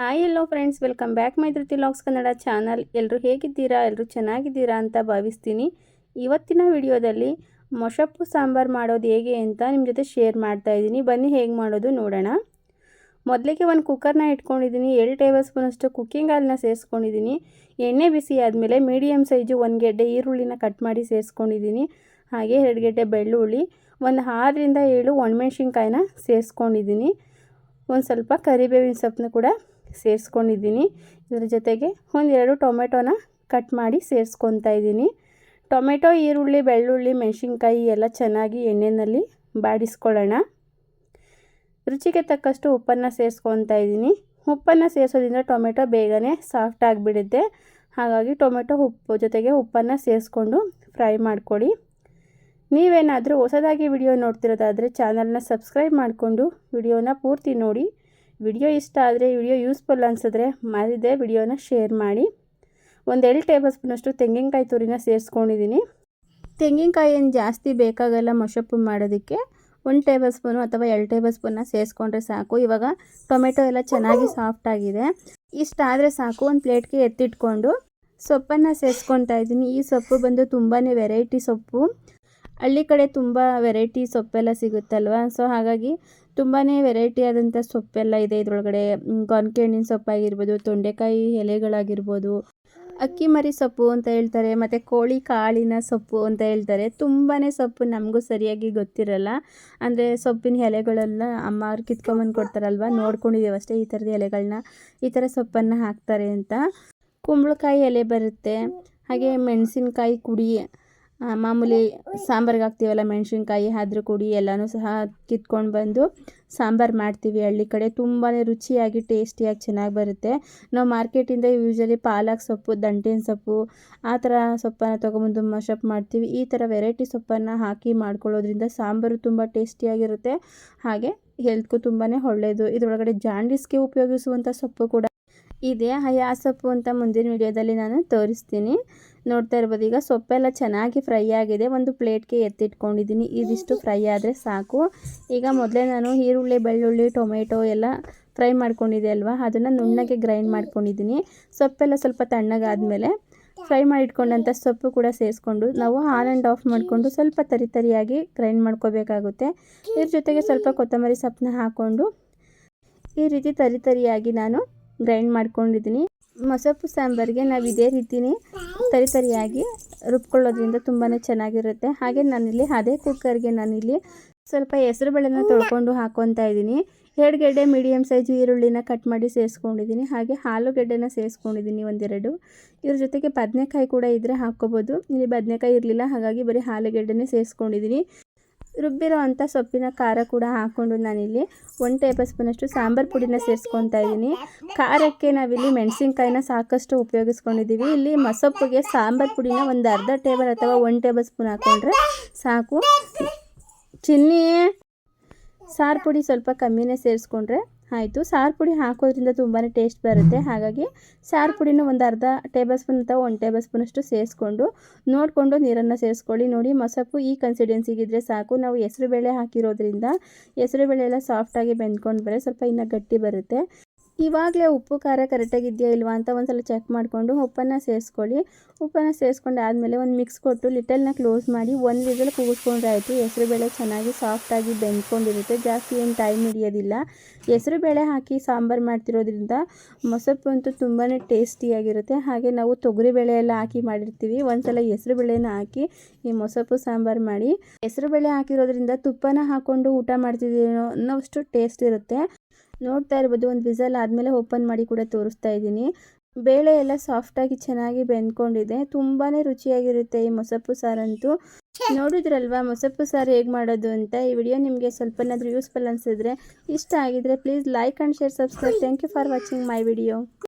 Hi hello friends welcome back my Dhruthi logs Kannada channel ಎಲ್ಲರೂ ಹೇಗಿದ್ದೀರಾ? ಎಲ್ಲರೂ ಚೆನ್ನಾಗಿದ್ದೀರಾ ಅಂತ ಭಾವಿಸ್ತೀನಿ. ಇವತ್ತಿನ ವಿಡಿಯೋದಲ್ಲಿ ಮೊಸಪ್ಪು ಸಾಂಬಾರು ಮಾಡೋದು ಹೇಗೆ ಅಂತ ನಿಮ್ಮ ಜೊತೆ ಶೇರ್ ಮಾಡ್ತಾ ಇದ್ದೀನಿ. ಬನ್ನಿ, ಹೇಗೆ ಮಾಡೋದು ನೋಡೋಣ. ಮೊದಲಿಗೆ ಒಂದು ಕುಕ್ಕರ್ನ ಇಟ್ಕೊಂಡಿದ್ದೀನಿ. ಎರಡು ಟೇಬಲ್ ಸ್ಪೂನಷ್ಟು ಕುಕ್ಕಿಂಗ್ ಆಯಿಲ್ನ ಸೇರಿಸ್ಕೊಂಡಿದ್ದೀನಿ. ಎಣ್ಣೆ ಬಿಸಿ ಆದಮೇಲೆ ಮೀಡಿಯಮ್ ಸೈಜು ಒಂದು ಗೆಡ್ಡೆ ಈರುಳ್ಳಿನ ಕಟ್ ಮಾಡಿ ಸೇರಿಸ್ಕೊಂಡಿದ್ದೀನಿ. ಹಾಗೆ ಎರಡು ಗೆಡ್ಡೆ ಬೆಳ್ಳುಳ್ಳಿ, ಒಂದು ಆರರಿಂದ ಏಳು ಒಣಮೆಣ್ಸಿನ್ಕಾಯಿನ ಸೇರಿಸ್ಕೊಂಡಿದ್ದೀನಿ. ಒಂದು ಸ್ವಲ್ಪ ಕರಿಬೇವಿನ ಸೊಪ್ಪನ್ನ ಕೂಡ ಸೇರಿಸ್ಕೊಂಡಿದ್ದೀನಿ. ಇದರ ಜೊತೆಗೆ ಒಂದೆರಡು ಟೊಮೆಟೊನ ಕಟ್ ಮಾಡಿ ಸೇರಿಸ್ಕೊತಾ ಇದ್ದೀನಿ. ಟೊಮೆಟೊ, ಈರುಳ್ಳಿ, ಬೆಳ್ಳುಳ್ಳಿ, ಮೆಣಸಿನ್ಕಾಯಿ ಎಲ್ಲ ಚೆನ್ನಾಗಿ ಎಣ್ಣೆಯಲ್ಲಿ ಬಾಡಿಸ್ಕೊಳ್ಳೋಣ. ರುಚಿಗೆ ತಕ್ಕಷ್ಟು ಉಪ್ಪನ್ನು ಸೇರಿಸ್ಕೊತಾ ಇದ್ದೀನಿ. ಉಪ್ಪನ್ನು ಸೇರಿಸೋದ್ರಿಂದ ಟೊಮೆಟೊ ಬೇಗನೆ ಸಾಫ್ಟ್ ಆಗಿಬಿಡುತ್ತೆ. ಹಾಗಾಗಿ ಟೊಮೆಟೊ ಉಪ್ಪು ಜೊತೆಗೆ ಉಪ್ಪನ್ನು ಸೇರಿಸ್ಕೊಂಡು ಫ್ರೈ ಮಾಡ್ಕೊಳ್ಳಿ. ನೀವೇನಾದರೂ ಹೊಸದಾಗಿ ವಿಡಿಯೋ ನೋಡ್ತಿರೋದಾದರೆ ಚಾನಲ್ನ ಸಬ್ಸ್ಕ್ರೈಬ್ ಮಾಡಿಕೊಂಡು ವಿಡಿಯೋನ ಪೂರ್ತಿ ನೋಡಿ. ವಿಡಿಯೋ ಇಷ್ಟ ಆದರೆ ವಿಡಿಯೋ ಯೂಸ್ಫುಲ್ ಅನಿಸಿದ್ರೆ ಮರಿದೆ ವಿಡಿಯೋನ ಶೇರ್ ಮಾಡಿ. ಒಂದು ಎರಡು ಟೇಬಲ್ ಸ್ಪೂನಷ್ಟು ತೆಂಗಿನಕಾಯಿ ತುರಿನ ಸೇರಿಸ್ಕೊಂಡಿದ್ದೀನಿ ತೆಂಗಿನಕಾಯಿ ಏನು ಜಾಸ್ತಿ ಬೇಕಾಗಲ್ಲ ಮೊಸಪ್ಪು ಮಾಡೋದಕ್ಕೆ. ಒಂದು ಟೇಬಲ್ ಸ್ಪೂನು ಅಥವಾ ಎರಡು ಟೇಬಲ್ ಸ್ಪೂನ್ನ ಸೇರಿಸ್ಕೊಂಡ್ರೆ ಸಾಕು. ಇವಾಗ ಟೊಮೆಟೊ ಎಲ್ಲ ಚೆನ್ನಾಗಿ ಸಾಫ್ಟ್ ಆಗಿದೆ. ಇಷ್ಟಾದರೆ ಸಾಕು. ಒಂದು ಪ್ಲೇಟ್ಗೆ ಎತ್ತಿಟ್ಕೊಂಡು ಸೊಪ್ಪನ್ನು ಸೇರಿಸ್ಕೊತಾ ಇದ್ದೀನಿ ಈ ಸೊಪ್ಪು ಬಂದು ತುಂಬಾ ವೆರೈಟಿ ಸೊಪ್ಪು. ಹಳ್ಳಿ ಕಡೆ ತುಂಬ ವೆರೈಟಿ ಸೊಪ್ಪೆಲ್ಲ ಸಿಗುತ್ತಲ್ವ? ಸೊ ಹಾಗಾಗಿ ತುಂಬಾ ವೆರೈಟಿ ಆದಂಥ ಸೊಪ್ಪೆಲ್ಲ ಇದೆ ಇದರೊಳಗಡೆ. ಗೊನ್ಕೆ ಹಣ್ಣಿನ ಸೊಪ್ಪಾಗಿರ್ಬೋದು, ತೊಂಡೆಕಾಯಿ ಎಲೆಗಳಾಗಿರ್ಬೋದು, ಅಕ್ಕಿ ಮರಿ ಸೊಪ್ಪು ಅಂತ ಹೇಳ್ತಾರೆ, ಮತ್ತು ಕೋಳಿ ಕಾಳಿನ ಸೊಪ್ಪು ಅಂತ ಹೇಳ್ತಾರೆ. ತುಂಬಾ ಸೊಪ್ಪು ನಮಗೂ ಸರಿಯಾಗಿ ಗೊತ್ತಿರಲ್ಲ. ಅಂದರೆ ಸೊಪ್ಪಿನ ಎಲೆಗಳೆಲ್ಲ ಅಮ್ಮ ಅವ್ರು ಕಿತ್ಕೊಂಬಂದು ಕೊಡ್ತಾರಲ್ವ? ನೋಡ್ಕೊಂಡಿದ್ದೀವಿ ಅಷ್ಟೇ ಈ ಥರದ ಎಲೆಗಳನ್ನ ಈ ಥರ ಸೊಪ್ಪನ್ನು ಹಾಕ್ತಾರೆ ಅಂತ. ಕುಂಬಳಕಾಯಿ ಎಲೆ ಬರುತ್ತೆ. ಹಾಗೆ ಮೆಣಸಿನ್ಕಾಯಿ ಕುಡಿ ಮಾಮೂಲಿ ಸಾಂಬಾರಿಗೆ ಹಾಕ್ತೀವಲ್ಲ ಮೆಣಸಿನ್ಕಾಯಿ, ಆದ್ರೂ ಕುಡಿ ಎಲ್ಲನೂ ಸಹ ಕಿತ್ಕೊಂಡು ಬಂದು ಸಾಂಬಾರು ಮಾಡ್ತೀವಿ ಹಳ್ಳಿ ಕಡೆ. ತುಂಬಾ ರುಚಿಯಾಗಿ, ಟೇಸ್ಟಿಯಾಗಿ ಚೆನ್ನಾಗಿ ಬರುತ್ತೆ. ನಾವು ಮಾರ್ಕೆಟಿಂದ ಯೂಶಲಿ ಪಾಲಕ್ ಸೊಪ್ಪು, ದಂಟಿನ ಸೊಪ್ಪು, ಆ ಥರ ಸೊಪ್ಪನ್ನು ತೊಗೊಂಬಂದು ಮಶಪ್ ಮಾಡ್ತೀವಿ. ಈ ಥರ ವೆರೈಟಿ ಸೊಪ್ಪನ್ನು ಹಾಕಿ ಮಾಡ್ಕೊಳ್ಳೋದ್ರಿಂದ ಸಾಂಬಾರು ತುಂಬ ಟೇಸ್ಟಿಯಾಗಿರುತ್ತೆ. ಹಾಗೆ ಹೆಲ್ತ್ಗೂ ತುಂಬಾ ಒಳ್ಳೆಯದು ಇದರೊಳಗಡೆ ಜಾಂಡಿಸ್ಗೆ ಉಪಯೋಗಿಸುವಂಥ ಸೊಪ್ಪು ಕೂಡ ಇದೆ. ಹಯಾ ಸೊಪ್ಪು ಅಂತ ಮುಂದಿನ ವಿಡಿಯೋದಲ್ಲಿ ನಾನು ತೋರಿಸ್ತೀನಿ. ನೋಡ್ತಾ ಇರ್ಬೋದು, ಈಗ ಸೊಪ್ಪೆಲ್ಲ ಚೆನ್ನಾಗಿ ಫ್ರೈ ಆಗಿದೆ. ಒಂದು ಪ್ಲೇಟ್ಗೆ ಎತ್ತಿಟ್ಕೊಂಡಿದ್ದೀನಿ. ಇದಿಷ್ಟು ಫ್ರೈ ಆದರೆ ಸಾಕು. ಈಗ ಮೊದಲೇ ನಾನು ಈರುಳ್ಳಿ, ಬೆಳ್ಳುಳ್ಳಿ, ಟೊಮೆಟೊ ಎಲ್ಲ ಫ್ರೈ ಮಾಡ್ಕೊಂಡಿದ್ದೆ ಅಲ್ವಾ? ಅದನ್ನು ನುಣ್ಣಗೆ ಗ್ರೈಂಡ್ ಮಾಡ್ಕೊಂಡಿದ್ದೀನಿ. ಸೊಪ್ಪೆಲ್ಲ ಸ್ವಲ್ಪ ತಣ್ಣಗಾದಮೇಲೆ ಫ್ರೈ ಮಾಡಿಟ್ಕೊಂಡಂಥ ಸೊಪ್ಪು ಕೂಡ ಸೇರಿಸ್ಕೊಂಡು, ನಾವು ಆನ್ ಆ್ಯಂಡ್ ಆಫ್ ಮಾಡಿಕೊಂಡು ಸ್ವಲ್ಪ ತರಿ ತರಿಯಾಗಿ ಗ್ರೈಂಡ್ ಮಾಡ್ಕೋಬೇಕಾಗುತ್ತೆ. ಇದ್ರ ಜೊತೆಗೆ ಸ್ವಲ್ಪ ಕೊತ್ತಂಬರಿ ಸೊಪ್ಪನ್ನ ಹಾಕ್ಕೊಂಡು ಈ ರೀತಿ ತರಿ ತರಿಯಾಗಿ ನಾನು ಗ್ರೈಂಡ್ ಮಾಡ್ಕೊಂಡಿದ್ದೀನಿ ಮೊಸಪ್ಪು ಸಾಂಬಾರಿಗೆ ನಾವು ಇದೇ ರೀತಿನೇ ತರಿ ತರಿಯಾಗಿ ರುಬ್ಕೊಳ್ಳೋದ್ರಿಂದ ತುಂಬಾ ಚೆನ್ನಾಗಿರುತ್ತೆ. ಹಾಗೆ ನಾನಿಲ್ಲಿ ಅದೇ ಕುಕ್ಕರ್ಗೆ ನಾನಿಲ್ಲಿ ಸ್ವಲ್ಪ ಹೆಸರು ಬೇಳೆನ ತೊಳ್ಕೊಂಡು ಹಾಕ್ಕೊತಾ ಇದ್ದೀನಿ ಎರಡು ಗೆಡ್ಡೆ ಮೀಡಿಯಮ್ ಸೈಜ್ ಈರುಳ್ಳಿನ ಕಟ್ ಮಾಡಿ ಸೇರಿಸ್ಕೊಂಡಿದ್ದೀನಿ ಹಾಗೆ ಆಲೂಗೆಡ್ಡೆನ ಸೇರಿಸ್ಕೊಂಡಿದ್ದೀನಿ ಒಂದೆರಡು. ಇದ್ರ ಜೊತೆಗೆ ಬದನೆಕಾಯಿ ಕೂಡ ಇದ್ದರೆ ಹಾಕ್ಕೋಬೋದು. ಇಲ್ಲಿ ಬದನೆಕಾಯಿ ಇರಲಿಲ್ಲ ಹಾಗಾಗಿ ಬರೀ ಆಲೂಗೆಡ್ಡೆನೇ ಸೇರಿಸ್ಕೊಂಡಿದ್ದೀನಿ ರುಬ್ಬಿರೋ ಅಂಥ ಸೊಪ್ಪಿನ ಖಾರ ಕೂಡ ಹಾಕ್ಕೊಂಡು ನಾನಿಲ್ಲಿ ಒನ್ ಟೇಬಲ್ ಸ್ಪೂನಷ್ಟು ಸಾಂಬಾರು ಪುಡಿನ ಸೇರಿಸ್ಕೊತಾ ಇದ್ದೀನಿ. ಖಾರಕ್ಕೆ ನಾವಿಲ್ಲಿ ಮೆಣಸಿನ್ಕಾಯಿನ ಸಾಕಷ್ಟು ಉಪಯೋಗಿಸ್ಕೊಂಡಿದ್ದೀವಿ. ಇಲ್ಲಿ ಮಸೊಪ್ಪಿಗೆ ಸಾಂಬಾರು ಪುಡಿನ ಒಂದು ಅರ್ಧ ಟೇಬಲ್ ಅಥವಾ ಒನ್ ಟೇಬಲ್ ಸ್ಪೂನ್ ಹಾಕ್ಕೊಂಡ್ರೆ ಸಾಕು. ಚಿನ್ನಿ ಸಾರು ಪುಡಿ ಸ್ವಲ್ಪ ಕಮ್ಮಿನೇ ಸೇರಿಸ್ಕೊಂಡ್ರೆ ಆಯಿತು. ಸಾರು ಪುಡಿ ಹಾಕೋದ್ರಿಂದ ತುಂಬಾ ಟೇಸ್ಟ್ ಬರುತ್ತೆ. ಹಾಗಾಗಿ ಸಾರು ಪುಡಿನ ಒಂದು ಅರ್ಧ ಟೇಬಲ್ ಸ್ಪೂನ್ ಅಥವಾ ಒಂದು ಟೇಬಲ್ ಸ್ಪೂನಷ್ಟು ಸೇರಿಸ್ಕೊಂಡು ನೋಡಿಕೊಂಡು ನೀರನ್ನು ಸೇರಿಸ್ಕೊಳ್ಳಿ. ನೋಡಿ ಮೊಸಪ್ಪು ಈ ಕನ್ಸಿಡೆನ್ಸಿಗಿದ್ರೆ ಸಾಕು. ನಾವು ಹೆಸರು ಬೇಳೆ ಹಾಕಿರೋದ್ರಿಂದ ಹೆಸರು ಬೇಳೆ ಎಲ್ಲ ಸಾಫ್ಟಾಗಿ ಬೆಂದ್ಕೊಂಡು ಬರೋ ಸ್ವಲ್ಪ ಇನ್ನೂ ಗಟ್ಟಿ ಬರುತ್ತೆ. ಇವಾಗಲೇ ಉಪ್ಪು, ಖಾರ ಕರೆಕ್ಟಾಗಿದೆಯಾ ಇಲ್ವಾ ಅಂತ ಒಂದು ಸಲ ಚೆಕ್ ಮಾಡಿಕೊಂಡು ಉಪ್ಪನ್ನು ಸೇರಿಸ್ಕೊಳ್ಳಿ. ಉಪ್ಪನ್ನು ಸೇರಿಸ್ಕೊಂಡು ಆದಮೇಲೆ ಒಂದು ಮಿಕ್ಸ್ ಕೊಟ್ಟು ಲಿಟಲ್ನ ಕ್ಲೋಸ್ ಮಾಡಿ ಒಂದು ವಿಸಲ್ ಕೂಗಿಸ್ಕೊಂಡ್ರೆ ಆಯಿತು ಹೆಸರುಬೇಳೆ ಚೆನ್ನಾಗಿ ಸಾಫ್ಟಾಗಿ ಬೆಂದ್ಕೊಂಡಿರುತ್ತೆ. ಜಾಸ್ತಿ ಏನು ಟೈಮ್ ಹಿಡಿಯೋದಿಲ್ಲ. ಹೆಸರುಬೇಳೆ ಹಾಕಿ ಸಾಂಬಾರು ಮಾಡ್ತಿರೋದ್ರಿಂದ ಮೊಸಪ್ಪು ಅಂತೂ ತುಂಬಾ ಟೇಸ್ಟಿಯಾಗಿರುತ್ತೆ ಹಾಗೆ ನಾವು ತೊಗರಿಬೇಳೆ ಎಲ್ಲ ಹಾಕಿ ಮಾಡಿರ್ತೀವಿ. ಒಂದು ಸಲ ಹೆಸರುಬೇಳೆನ ಹಾಕಿ ಈ ಮೊಸಪ್ಪು, ಸಾಂಬಾರು ಮಾಡಿ. ಹೆಸರುಬೇಳೆ ಹಾಕಿರೋದ್ರಿಂದ ತುಪ್ಪನ ಹಾಕ್ಕೊಂಡು ಊಟ ಮಾಡ್ತಿದ್ದೀವಿ ಅನ್ನೋಷ್ಟು ಟೇಸ್ಟ್ ಇರುತ್ತೆ. ನೋಡ್ತಾ ಇರ್ಬೋದು, ಒಂದು ವಿಸಲ್ ಆದಮೇಲೆ ಓಪನ್ ಮಾಡಿ ಕೂಡ ತೋರಿಸ್ತಾ ಇದ್ದೀನಿ. ಬೇಳೆ ಎಲ್ಲ ಸಾಫ್ಟಾಗಿ ಚೆನ್ನಾಗಿ ಬೆಂದ್ಕೊಂಡಿದೆ. ತುಂಬಾ ರುಚಿಯಾಗಿರುತ್ತೆ ಈ ಮೊಸಪ್ಪು ಸಾರಂತೂ. ನೋಡಿದ್ರಲ್ವಾ ಮೊಸಪ್ಪು ಸಾರು ಹೇಗೆ ಮಾಡೋದು ಅಂತ? ಈ ವಿಡಿಯೋ ನಿಮಗೆ ಸ್ವಲ್ಪನಾದರೂ ಯೂಸ್ಫುಲ್ ಅನಿಸಿದ್ರೆ ಇಷ್ಟ ಆಗಿದ್ರೆ please like and share subscribe thank you for watching my video